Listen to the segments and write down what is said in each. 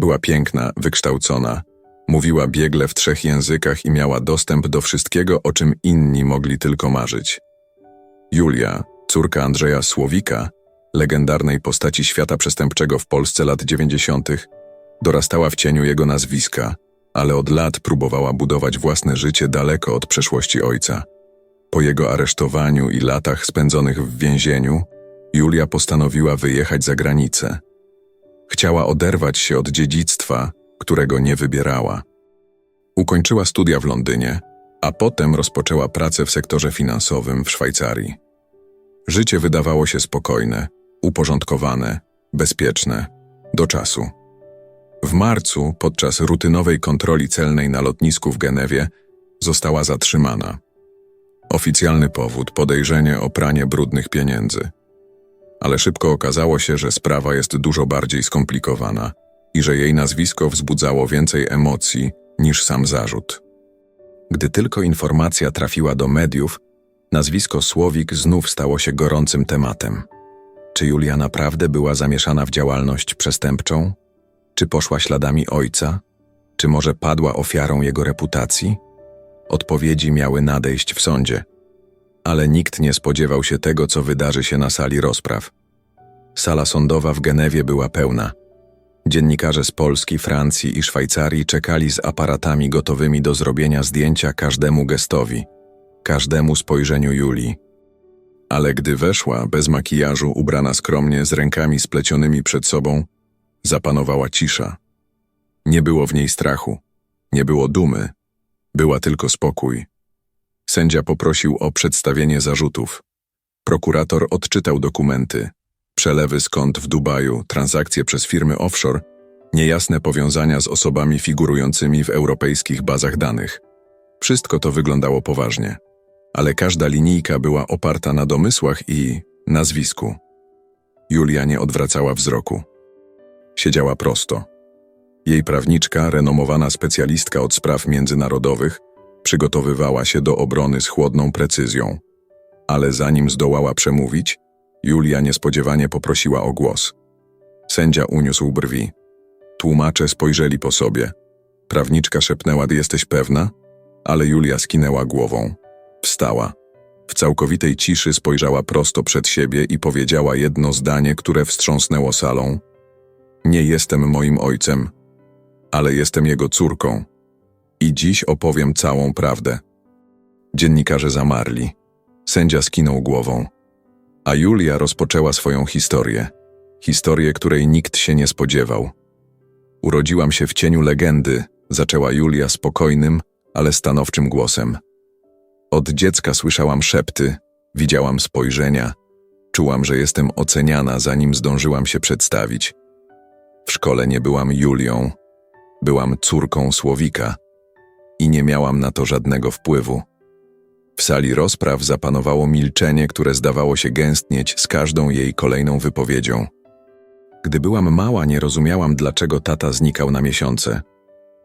Była piękna, wykształcona, mówiła biegle w trzech językach i miała dostęp do wszystkiego, o czym inni mogli tylko marzyć. Julia, córka Andrzeja Słowika, legendarnej postaci świata przestępczego w Polsce lat 90., dorastała w cieniu jego nazwiska, ale od lat próbowała budować własne życie daleko od przeszłości ojca. Po jego aresztowaniu i latach spędzonych w więzieniu, Julia postanowiła wyjechać za granicę. Chciała oderwać się od dziedzictwa, którego nie wybierała. Ukończyła studia w Londynie, a potem rozpoczęła pracę w sektorze finansowym w Szwajcarii. Życie wydawało się spokojne, uporządkowane, bezpieczne, do czasu. W marcu, podczas rutynowej kontroli celnej na lotnisku w Genewie, została zatrzymana. Oficjalny powód podejrzenie o pranie brudnych pieniędzy. Ale szybko okazało się, że sprawa jest dużo bardziej skomplikowana i że jej nazwisko wzbudzało więcej emocji niż sam zarzut. Gdy tylko informacja trafiła do mediów, nazwisko Słowik znów stało się gorącym tematem. Czy Julia naprawdę była zamieszana w działalność przestępczą? Czy poszła śladami ojca? Czy może padła ofiarą jego reputacji? Odpowiedzi miały nadejść w sądzie. Ale nikt nie spodziewał się tego, co wydarzy się na sali rozpraw. Sala sądowa w Genewie była pełna. Dziennikarze z Polski, Francji i Szwajcarii czekali z aparatami gotowymi do zrobienia zdjęcia każdemu gestowi, każdemu spojrzeniu Julii. Ale gdy weszła, bez makijażu, ubrana skromnie, z rękami splecionymi przed sobą, zapanowała cisza. Nie było w niej strachu, nie było dumy, była tylko spokój. Sędzia poprosił o przedstawienie zarzutów. Prokurator odczytał dokumenty, przelewy z kont w Dubaju, transakcje przez firmy offshore, niejasne powiązania z osobami figurującymi w europejskich bazach danych. Wszystko to wyglądało poważnie, ale każda linijka była oparta na domysłach i nazwisku. Julia nie odwracała wzroku. Siedziała prosto. Jej prawniczka, renomowana specjalistka od spraw międzynarodowych, przygotowywała się do obrony z chłodną precyzją. Ale zanim zdołała przemówić, Julia niespodziewanie poprosiła o głos. Sędzia uniósł brwi. Tłumacze spojrzeli po sobie. Prawniczka szepnęła, jesteś pewna? Ale Julia skinęła głową. Wstała. W całkowitej ciszy spojrzała prosto przed siebie i powiedziała jedno zdanie, które wstrząsnęło salą. Nie jestem moim ojcem, ale jestem jego córką. I dziś opowiem całą prawdę. Dziennikarze zamarli. Sędzia skinął głową. A Julia rozpoczęła swoją historię. Historię, której nikt się nie spodziewał. Urodziłam się w cieniu legendy, zaczęła Julia spokojnym, ale stanowczym głosem. Od dziecka słyszałam szepty, widziałam spojrzenia, czułam, że jestem oceniana, zanim zdążyłam się przedstawić. W szkole nie byłam Julią, byłam córką Słowika i nie miałam na to żadnego wpływu. W sali rozpraw zapanowało milczenie, które zdawało się gęstnieć z każdą jej kolejną wypowiedzią. Gdy byłam mała, nie rozumiałam, dlaczego tata znikał na miesiące.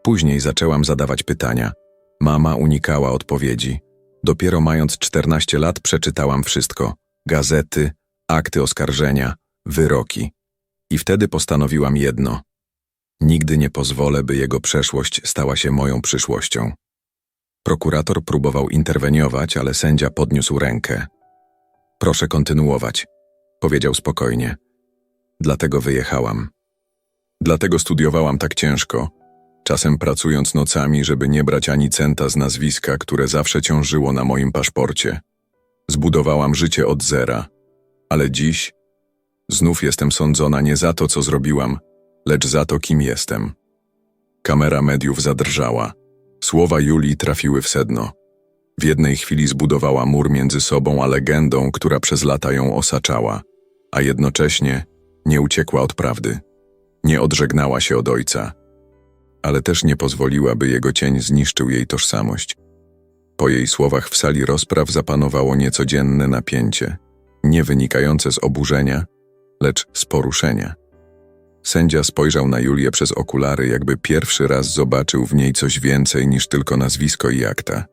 Później zaczęłam zadawać pytania. Mama unikała odpowiedzi. Dopiero mając 14 lat przeczytałam wszystko: gazety, akty oskarżenia, wyroki. I wtedy postanowiłam jedno: nigdy nie pozwolę, by jego przeszłość stała się moją przyszłością. Prokurator próbował interweniować, ale sędzia podniósł rękę. Proszę kontynuować, powiedział spokojnie. Dlatego wyjechałam. Dlatego studiowałam tak ciężko, czasem pracując nocami, żeby nie brać ani centa z nazwiska, które zawsze ciążyło na moim paszporcie. Zbudowałam życie od zera, ale dziś znów jestem sądzona nie za to, co zrobiłam, lecz za to, kim jestem. Kamera mediów zadrżała. Słowa Julii trafiły w sedno. W jednej chwili zbudowała mur między sobą a legendą, która przez lata ją osaczała, a jednocześnie nie uciekła od prawdy. Nie odżegnała się od ojca, ale też nie pozwoliła, by jego cień zniszczył jej tożsamość. Po jej słowach w sali rozpraw zapanowało niecodzienne napięcie, nie wynikające z oburzenia, lecz z poruszenia. Sędzia spojrzał na Julię przez okulary, jakby pierwszy raz zobaczył w niej coś więcej niż tylko nazwisko i akta.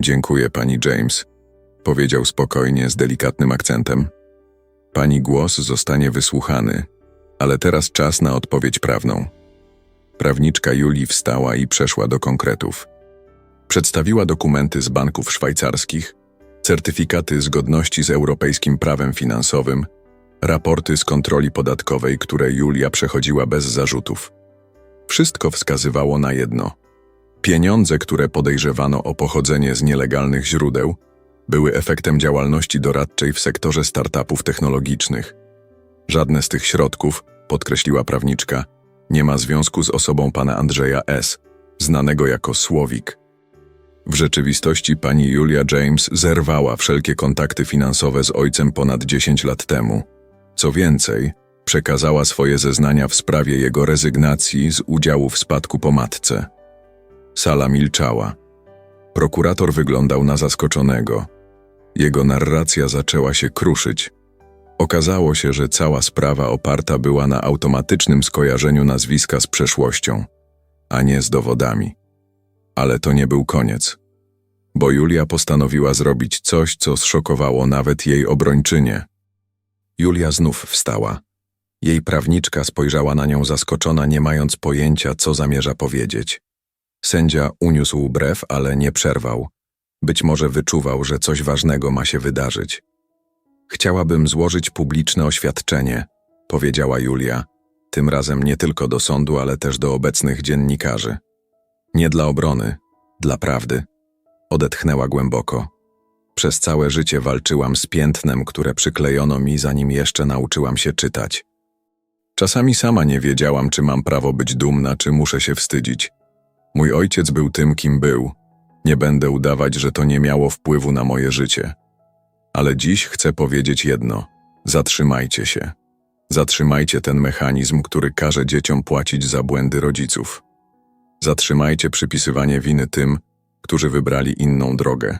Dziękuję, pani James, powiedział spokojnie, z delikatnym akcentem. Pani głos zostanie wysłuchany, ale teraz czas na odpowiedź prawną. Prawniczka Julii wstała i przeszła do konkretów. Przedstawiła dokumenty z banków szwajcarskich, certyfikaty zgodności z europejskim prawem finansowym, raporty z kontroli podatkowej, które Julia przechodziła bez zarzutów. Wszystko wskazywało na jedno. Pieniądze, które podejrzewano o pochodzenie z nielegalnych źródeł, były efektem działalności doradczej w sektorze startupów technologicznych. Żadne z tych środków, podkreśliła prawniczka, nie ma związku z osobą pana Andrzeja S., znanego jako Słowik. W rzeczywistości pani Julia James zerwała wszelkie kontakty finansowe z ojcem ponad 10 lat temu. Co więcej, przekazała swoje zeznania w sprawie jego rezygnacji z udziału w spadku po matce. Sala milczała. Prokurator wyglądał na zaskoczonego. Jego narracja zaczęła się kruszyć. Okazało się, że cała sprawa oparta była na automatycznym skojarzeniu nazwiska z przeszłością, a nie z dowodami. Ale to nie był koniec, bo Julia postanowiła zrobić coś, co zszokowało nawet jej obrończynię. Julia znów wstała. Jej prawniczka spojrzała na nią zaskoczona, nie mając pojęcia, co zamierza powiedzieć. Sędzia uniósł brew, ale nie przerwał. Być może wyczuwał, że coś ważnego ma się wydarzyć. Chciałabym złożyć publiczne oświadczenie, powiedziała Julia, tym razem nie tylko do sądu, ale też do obecnych dziennikarzy. Nie dla obrony, dla prawdy. Odetchnęła głęboko. Przez całe życie walczyłam z piętnem, które przyklejono mi, zanim jeszcze nauczyłam się czytać. Czasami sama nie wiedziałam, czy mam prawo być dumna, czy muszę się wstydzić. Mój ojciec był tym, kim był. Nie będę udawać, że to nie miało wpływu na moje życie. Ale dziś chcę powiedzieć jedno: zatrzymajcie się. Zatrzymajcie ten mechanizm, który każe dzieciom płacić za błędy rodziców. Zatrzymajcie przypisywanie winy tym, którzy wybrali inną drogę.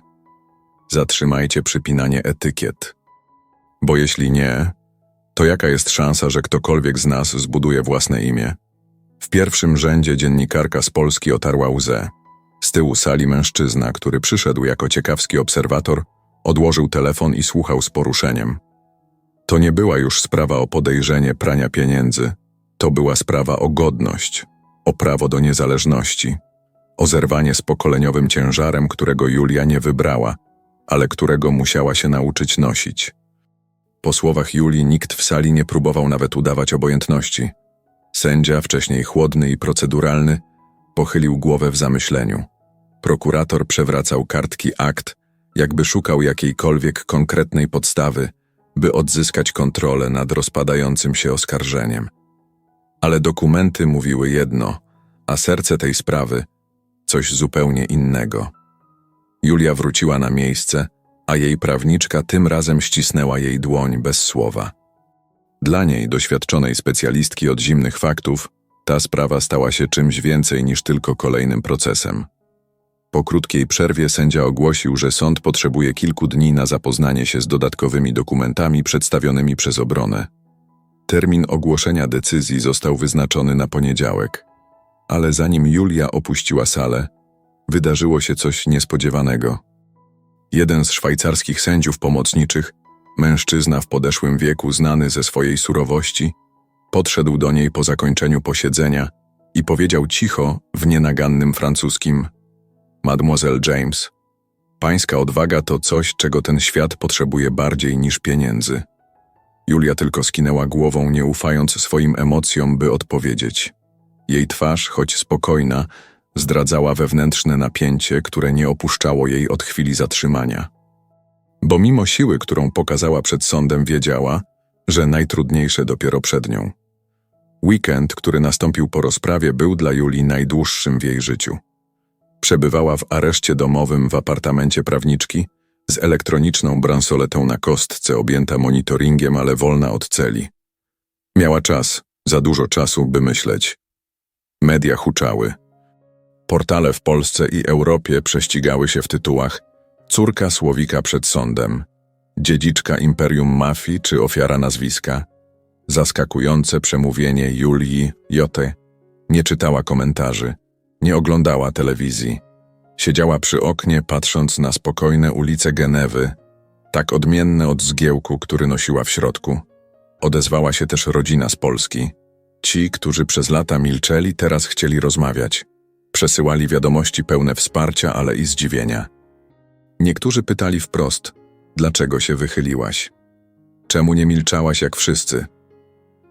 Zatrzymajcie przypinanie etykiet. Bo jeśli nie, to jaka jest szansa, że ktokolwiek z nas zbuduje własne imię? W pierwszym rzędzie dziennikarka z Polski otarła łzę. Z tyłu sali mężczyzna, który przyszedł jako ciekawski obserwator, odłożył telefon i słuchał z poruszeniem. To nie była już sprawa o podejrzenie prania pieniędzy. To była sprawa o godność, o prawo do niezależności, o zerwanie z pokoleniowym ciężarem, którego Julia nie wybrała, ale którego musiała się nauczyć nosić. Po słowach Julii nikt w sali nie próbował nawet udawać obojętności. Sędzia, wcześniej chłodny i proceduralny, pochylił głowę w zamyśleniu. Prokurator przewracał kartki akt, jakby szukał jakiejkolwiek konkretnej podstawy, by odzyskać kontrolę nad rozpadającym się oskarżeniem. Ale dokumenty mówiły jedno, a serce tej sprawy coś zupełnie innego. Julia wróciła na miejsce, a jej prawniczka tym razem ścisnęła jej dłoń bez słowa. Dla niej, doświadczonej specjalistki od zimnych faktów, ta sprawa stała się czymś więcej niż tylko kolejnym procesem. Po krótkiej przerwie sędzia ogłosił, że sąd potrzebuje kilku dni na zapoznanie się z dodatkowymi dokumentami przedstawionymi przez obronę. Termin ogłoszenia decyzji został wyznaczony na poniedziałek. Ale zanim Julia opuściła salę, wydarzyło się coś niespodziewanego. Jeden z szwajcarskich sędziów pomocniczych, mężczyzna w podeszłym wieku znany ze swojej surowości, podszedł do niej po zakończeniu posiedzenia i powiedział cicho w nienagannym francuskim Mademoiselle James, pańska odwaga to coś, czego ten świat potrzebuje bardziej niż pieniędzy. Julia tylko skinęła głową, nie ufając swoim emocjom, by odpowiedzieć. Jej twarz, choć spokojna, zdradzała wewnętrzne napięcie, które nie opuszczało jej od chwili zatrzymania. Bo mimo siły, którą pokazała przed sądem, wiedziała, że najtrudniejsze dopiero przed nią. Weekend, który nastąpił po rozprawie, był dla Julii najdłuższym w jej życiu. Przebywała w areszcie domowym w apartamencie prawniczki z elektroniczną bransoletą na kostce objęta monitoringiem, ale wolna od celi. Miała czas, za dużo czasu, by myśleć. Media huczały. Portale w Polsce i Europie prześcigały się w tytułach Córka Słowika przed sądem, Dziedziczka imperium mafii czy ofiara nazwiska, Zaskakujące przemówienie Julii Joty. Nie czytała komentarzy, nie oglądała telewizji. Siedziała przy oknie, patrząc na spokojne ulice Genewy, tak odmienne od zgiełku, który nosiła w środku. Odezwała się też rodzina z Polski. Ci, którzy przez lata milczeli, teraz chcieli rozmawiać. Przesyłali wiadomości pełne wsparcia, ale i zdziwienia. Niektórzy pytali wprost: Dlaczego się wychyliłaś? Czemu nie milczałaś jak wszyscy?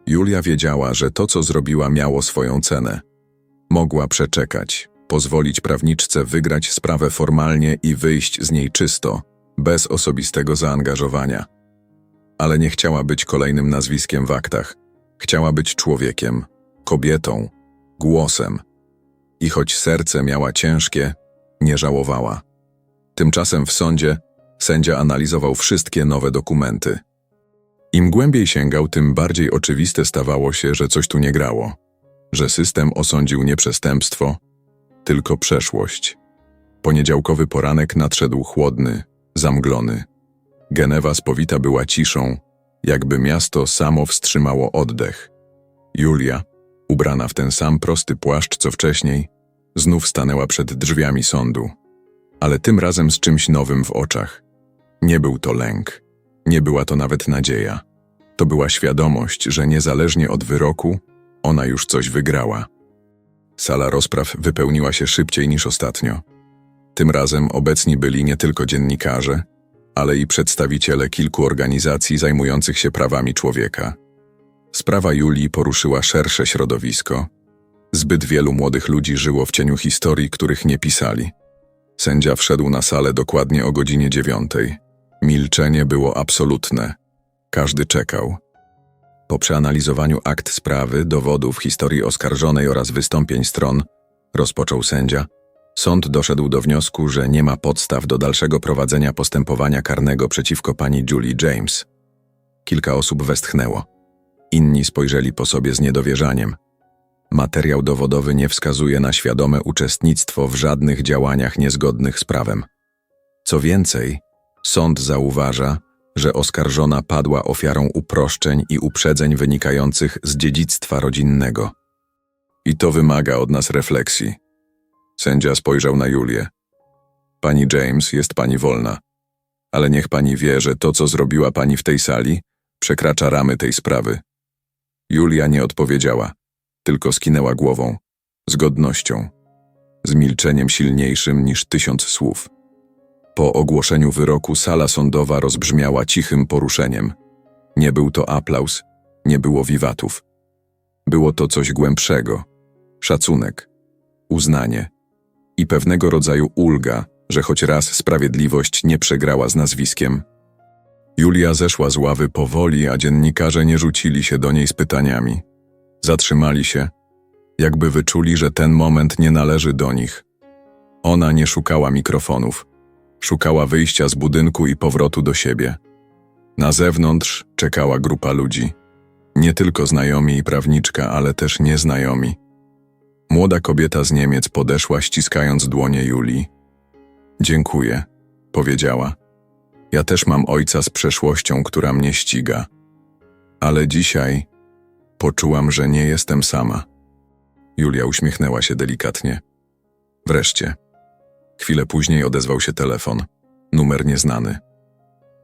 Julia wiedziała, że to, co zrobiła, miało swoją cenę. Mogła przeczekać, pozwolić prawniczce wygrać sprawę formalnie i wyjść z niej czysto, bez osobistego zaangażowania. Ale nie chciała być kolejnym nazwiskiem w aktach. Chciała być człowiekiem, kobietą, głosem. I choć serce miała ciężkie, nie żałowała. Tymczasem w sądzie sędzia analizował wszystkie nowe dokumenty. Im głębiej sięgał, tym bardziej oczywiste stawało się, że coś tu nie grało, że system osądził nie przestępstwo, tylko przeszłość. Poniedziałkowy poranek nadszedł chłodny, zamglony. Genewa spowita była ciszą, jakby miasto samo wstrzymało oddech. Julia, ubrana w ten sam prosty płaszcz co wcześniej, znów stanęła przed drzwiami sądu, ale tym razem z czymś nowym w oczach. Nie był to lęk, nie była to nawet nadzieja. To była świadomość, że niezależnie od wyroku, ona już coś wygrała. Sala rozpraw wypełniła się szybciej niż ostatnio. Tym razem obecni byli nie tylko dziennikarze, ale i przedstawiciele kilku organizacji zajmujących się prawami człowieka. Sprawa Julii poruszyła szersze środowisko. Zbyt wielu młodych ludzi żyło w cieniu historii, których nie pisali. Sędzia wszedł na salę dokładnie o godzinie dziewiątej. Milczenie było absolutne. Każdy czekał. Po przeanalizowaniu akt sprawy, dowodów, historii oskarżonej oraz wystąpień stron, rozpoczął sędzia, sąd doszedł do wniosku, że nie ma podstaw do dalszego prowadzenia postępowania karnego przeciwko pani Julie James. Kilka osób westchnęło. Inni spojrzeli po sobie z niedowierzaniem. Materiał dowodowy nie wskazuje na świadome uczestnictwo w żadnych działaniach niezgodnych z prawem. Co więcej, sąd zauważa, że oskarżona padła ofiarą uproszczeń i uprzedzeń wynikających z dziedzictwa rodzinnego. I to wymaga od nas refleksji. Sędzia spojrzał na Julię. Pani James jest pani wolna, ale niech pani wie, że to, co zrobiła pani w tej sali, przekracza ramy tej sprawy. Julia nie odpowiedziała, tylko skinęła głową, z godnością, z milczeniem silniejszym niż tysiąc słów. Po ogłoszeniu wyroku sala sądowa rozbrzmiała cichym poruszeniem. Nie był to aplauz, nie było wiwatów. Było to coś głębszego szacunek, uznanie i pewnego rodzaju ulga, że choć raz sprawiedliwość nie przegrała z nazwiskiem. Julia zeszła z ławy powoli, a dziennikarze nie rzucili się do niej z pytaniami. Zatrzymali się, jakby wyczuli, że ten moment nie należy do nich. Ona nie szukała mikrofonów Szukała wyjścia z budynku i powrotu do siebie. Na zewnątrz czekała grupa ludzi. Nie tylko znajomi i prawniczka, ale też nieznajomi. Młoda kobieta z Niemiec podeszła, ściskając dłonie Julii. Dziękuję, powiedziała. Ja też mam ojca z przeszłością, która mnie ściga. Ale dzisiaj poczułam, że nie jestem sama. Julia uśmiechnęła się delikatnie. Wreszcie. Chwilę później odezwał się telefon. Numer nieznany.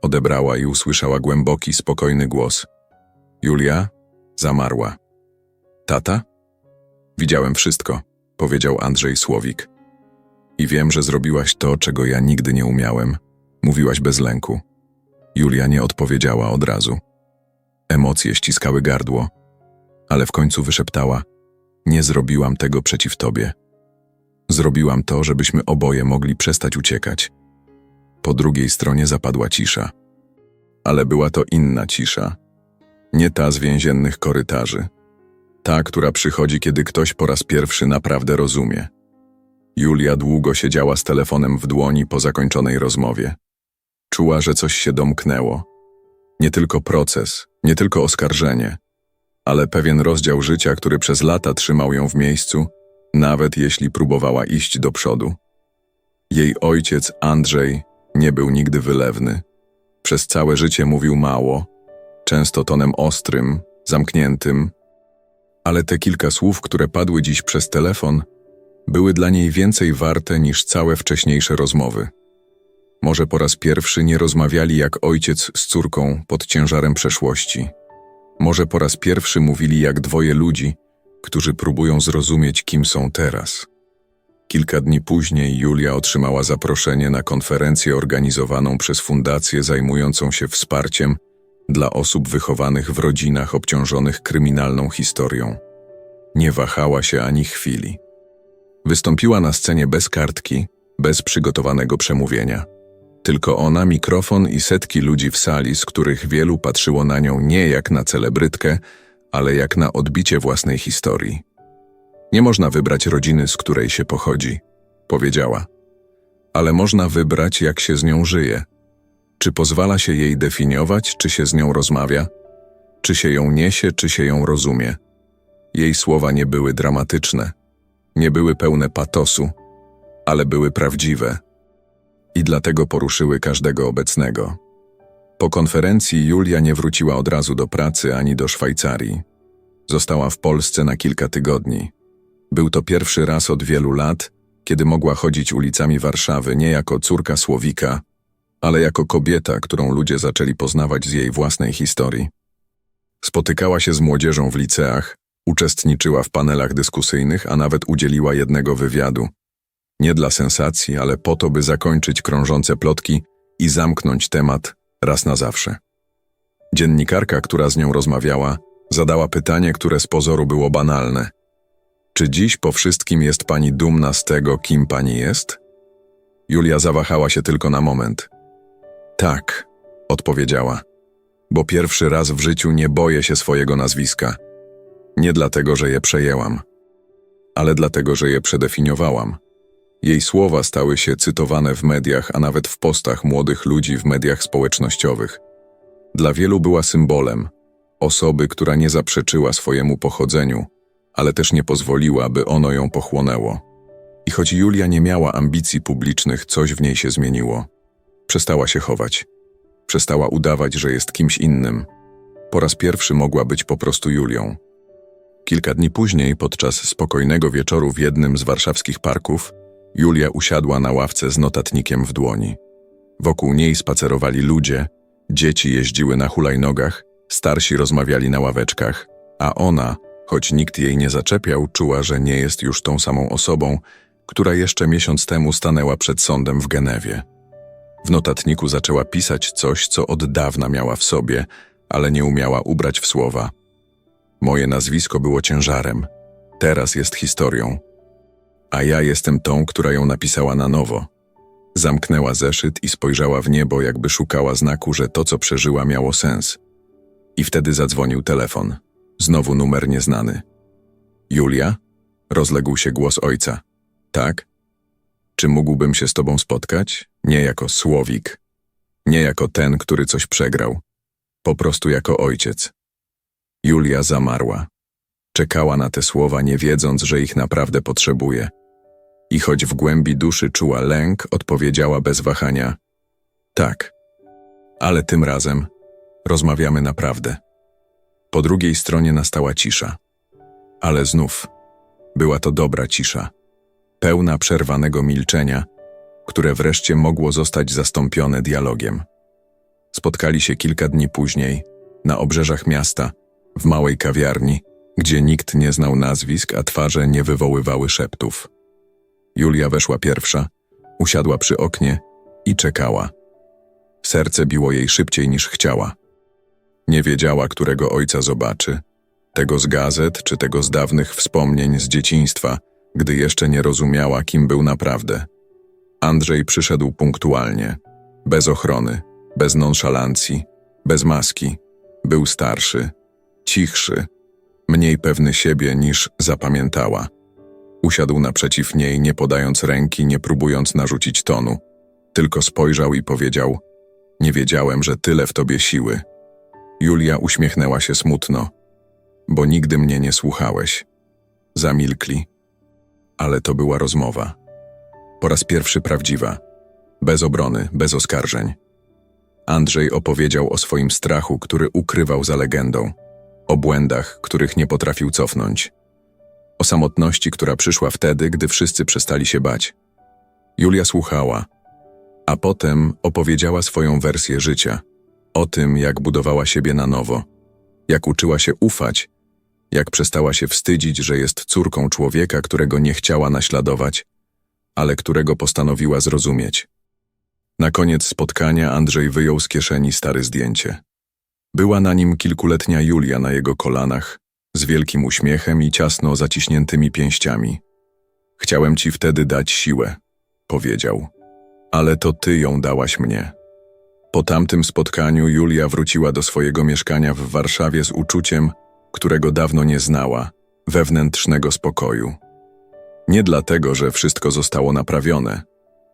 Odebrała i usłyszała głęboki, spokojny głos. Julia zamarła. Tata? Widziałem wszystko, powiedział Andrzej Słowik. I wiem, że zrobiłaś to, czego ja nigdy nie umiałem. Mówiłaś bez lęku. Julia nie odpowiedziała od razu. Emocje ściskały gardło, ale w końcu wyszeptała: Nie zrobiłam tego przeciw tobie. Zrobiłam to, żebyśmy oboje mogli przestać uciekać. Po drugiej stronie zapadła cisza. Ale była to inna cisza. Nie ta z więziennych korytarzy. Ta, która przychodzi, kiedy ktoś po raz pierwszy naprawdę rozumie. Julia długo siedziała z telefonem w dłoni po zakończonej rozmowie. Czuła, że coś się domknęło. Nie tylko proces, nie tylko oskarżenie, ale pewien rozdział życia, który przez lata trzymał ją w miejscu – nawet jeśli próbowała iść do przodu. Jej ojciec Andrzej nie był nigdy wylewny. Przez całe życie mówił mało, często tonem ostrym, zamkniętym, ale te kilka słów, które padły dziś przez telefon, były dla niej więcej warte niż całe wcześniejsze rozmowy. Może po raz pierwszy nie rozmawiali jak ojciec z córką pod ciężarem przeszłości. Może po raz pierwszy mówili jak dwoje ludzi, którzy próbują zrozumieć, kim są teraz. Kilka dni później Julia otrzymała zaproszenie na konferencję organizowaną przez fundację zajmującą się wsparciem dla osób wychowanych w rodzinach obciążonych kryminalną historią. Nie wahała się ani chwili. Wystąpiła na scenie bez kartki, bez przygotowanego przemówienia. Tylko ona, mikrofon i setki ludzi w sali, z których wielu patrzyło na nią nie jak na celebrytkę, ale jak na odbicie własnej historii. Nie można wybrać rodziny, z której się pochodzi, powiedziała. Ale można wybrać, jak się z nią żyje. Czy pozwala się jej definiować, czy się z nią rozmawia, czy się ją niesie, czy się ją rozumie. Jej słowa nie były dramatyczne, nie były pełne patosu, ale były prawdziwe i dlatego poruszyły każdego obecnego. Po konferencji Julia nie wróciła od razu do pracy ani do Szwajcarii. Została w Polsce na kilka tygodni. Był to pierwszy raz od wielu lat, kiedy mogła chodzić ulicami Warszawy nie jako córka Słowika, ale jako kobieta, którą ludzie zaczęli poznawać z jej własnej historii. Spotykała się z młodzieżą w liceach, uczestniczyła w panelach dyskusyjnych, a nawet udzieliła jednego wywiadu. Nie dla sensacji, ale po to, by zakończyć krążące plotki i zamknąć temat raz na zawsze. Dziennikarka, która z nią rozmawiała, zadała pytanie, które z pozoru było banalne. Czy dziś po wszystkim jest pani dumna z tego, kim pani jest? Julia zawahała się tylko na moment. Tak, odpowiedziała, bo pierwszy raz w życiu nie boję się swojego nazwiska. Nie dlatego, że je przejęłam, ale dlatego, że je przedefiniowałam. Jej słowa stały się cytowane w mediach, a nawet w postach młodych ludzi w mediach społecznościowych. Dla wielu była symbolem osoby, która nie zaprzeczyła swojemu pochodzeniu, ale też nie pozwoliła, by ono ją pochłonęło. I choć Julia nie miała ambicji publicznych, coś w niej się zmieniło. Przestała się chować. Przestała udawać, że jest kimś innym. Po raz pierwszy mogła być po prostu Julią. Kilka dni później, podczas spokojnego wieczoru w jednym z warszawskich parków, Julia usiadła na ławce z notatnikiem w dłoni. Wokół niej spacerowali ludzie, dzieci jeździły na hulajnogach, starsi rozmawiali na ławeczkach, a ona, choć nikt jej nie zaczepiał, czuła, że nie jest już tą samą osobą, która jeszcze miesiąc temu stanęła przed sądem w Genewie. W notatniku zaczęła pisać coś, co od dawna miała w sobie, ale nie umiała ubrać w słowa. Moje nazwisko było ciężarem, teraz jest historią a ja jestem tą, która ją napisała na nowo. Zamknęła zeszyt i spojrzała w niebo, jakby szukała znaku, że to, co przeżyła, miało sens. I wtedy zadzwonił telefon. Znowu numer nieznany. Julia? Rozległ się głos ojca. Tak? Czy mógłbym się z tobą spotkać? Nie jako słowik. Nie jako ten, który coś przegrał. Po prostu jako ojciec. Julia zamarła. Czekała na te słowa, nie wiedząc, że ich naprawdę potrzebuje. I choć w głębi duszy czuła lęk, odpowiedziała bez wahania: Tak, ale tym razem rozmawiamy naprawdę. Po drugiej stronie nastała cisza. Ale znów była to dobra cisza, pełna przerwanego milczenia, które wreszcie mogło zostać zastąpione dialogiem. Spotkali się kilka dni później, na obrzeżach miasta, w małej kawiarni, gdzie nikt nie znał nazwisk, a twarze nie wywoływały szeptów. Julia weszła pierwsza, usiadła przy oknie i czekała. Serce biło jej szybciej niż chciała. Nie wiedziała, którego ojca zobaczy, tego z gazet czy tego z dawnych wspomnień z dzieciństwa, gdy jeszcze nie rozumiała, kim był naprawdę. Andrzej przyszedł punktualnie, bez ochrony, bez nonszalancji, bez maski. Był starszy, cichszy, mniej pewny siebie niż zapamiętała. Usiadł naprzeciw niej, nie podając ręki, nie próbując narzucić tonu. Tylko spojrzał i powiedział: Nie wiedziałem, że tyle w tobie siły. Julia uśmiechnęła się smutno, bo nigdy mnie nie słuchałeś. Zamilkli, ale to była rozmowa. Po raz pierwszy prawdziwa, bez obrony, bez oskarżeń. Andrzej opowiedział o swoim strachu, który ukrywał za legendą, o błędach, których nie potrafił cofnąć o samotności, która przyszła wtedy, gdy wszyscy przestali się bać. Julia słuchała, a potem opowiedziała swoją wersję życia, o tym, jak budowała siebie na nowo, Jak uczyła się ufać, jak przestała się wstydzić, że jest córką człowieka, którego nie chciała naśladować, ale którego postanowiła zrozumieć. Na koniec spotkania Andrzej wyjął z kieszeni stare zdjęcie. Była na nim kilkuletnia Julia na jego kolanach, z wielkim uśmiechem i ciasno zaciśniętymi pięściami. Chciałem ci wtedy dać siłę, powiedział, ale to ty ją dałaś mnie. Po tamtym spotkaniu Julia wróciła do swojego mieszkania w Warszawie z uczuciem, którego dawno nie znała, wewnętrznego spokoju. Nie dlatego, że wszystko zostało naprawione,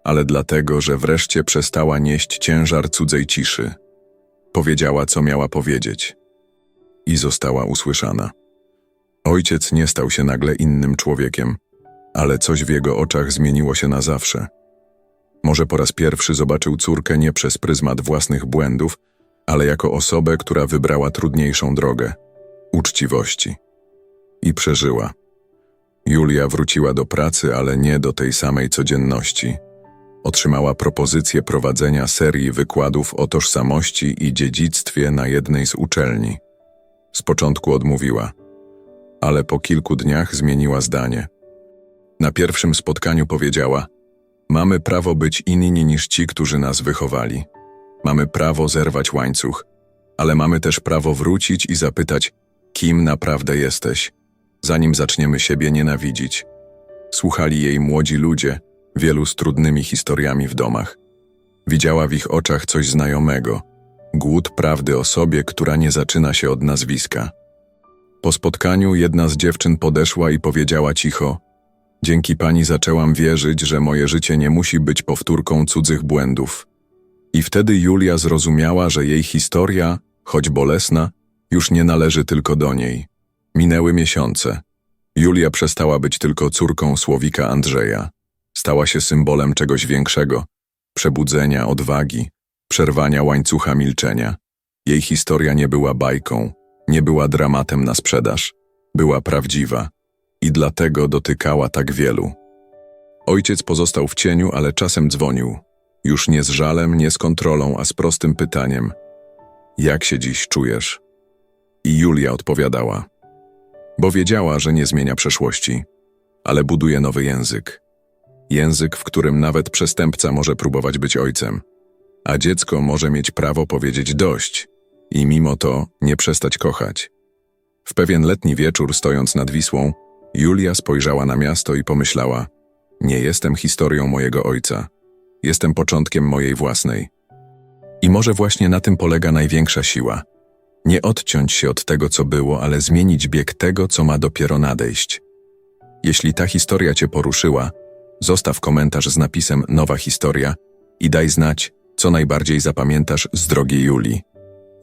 ale dlatego, że wreszcie przestała nieść ciężar cudzej ciszy. Powiedziała, co miała powiedzieć. I została usłyszana. Ojciec nie stał się nagle innym człowiekiem, ale coś w jego oczach zmieniło się na zawsze. Może po raz pierwszy zobaczył córkę nie przez pryzmat własnych błędów, ale jako osobę, która wybrała trudniejszą drogę uczciwości. I przeżyła. Julia wróciła do pracy, ale nie do tej samej codzienności. Otrzymała propozycję prowadzenia serii wykładów o tożsamości i dziedzictwie na jednej z uczelni. Z początku odmówiła, ale po kilku dniach zmieniła zdanie. Na pierwszym spotkaniu powiedziała: Mamy prawo być inni niż ci, którzy nas wychowali. Mamy prawo zerwać łańcuch, ale mamy też prawo wrócić i zapytać, kim naprawdę jesteś, zanim zaczniemy siebie nienawidzić. Słuchali jej młodzi ludzie, wielu z trudnymi historiami w domach. Widziała w ich oczach coś znajomego głód prawdy o sobie, która nie zaczyna się od nazwiska. Po spotkaniu jedna z dziewczyn podeszła i powiedziała cicho: Dzięki pani zaczęłam wierzyć, że moje życie nie musi być powtórką cudzych błędów. I wtedy Julia zrozumiała, że jej historia, choć bolesna, już nie należy tylko do niej. Minęły miesiące. Julia przestała być tylko córką Słowika Andrzeja. Stała się symbolem czegoś większego przebudzenia, odwagi, przerwania łańcucha milczenia. Jej historia nie była bajką, nie była dramatem na sprzedaż, była prawdziwa i dlatego dotykała tak wielu. Ojciec pozostał w cieniu, ale czasem dzwonił. Już nie z żalem, nie z kontrolą, a z prostym pytaniem: Jak się dziś czujesz? I Julia odpowiadała: Bo wiedziała, że nie zmienia przeszłości, ale buduje nowy język. Język, w którym nawet przestępca może próbować być ojcem, a dziecko może mieć prawo powiedzieć dość i mimo to nie przestać kochać. W pewien letni wieczór, stojąc nad Wisłą, Julia spojrzała na miasto i pomyślała: Nie jestem historią mojego ojca, jestem początkiem mojej własnej. I może właśnie na tym polega największa siła. Nie odciąć się od tego, co było, ale zmienić bieg tego, co ma dopiero nadejść. Jeśli ta historia Cię poruszyła, zostaw komentarz z napisem Nowa historia i daj znać, co najbardziej zapamiętasz z drogi Julii.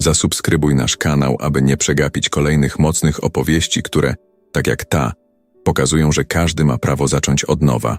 Zasubskrybuj nasz kanał, aby nie przegapić kolejnych mocnych opowieści, które, tak jak ta, pokazują, że każdy ma prawo zacząć od nowa.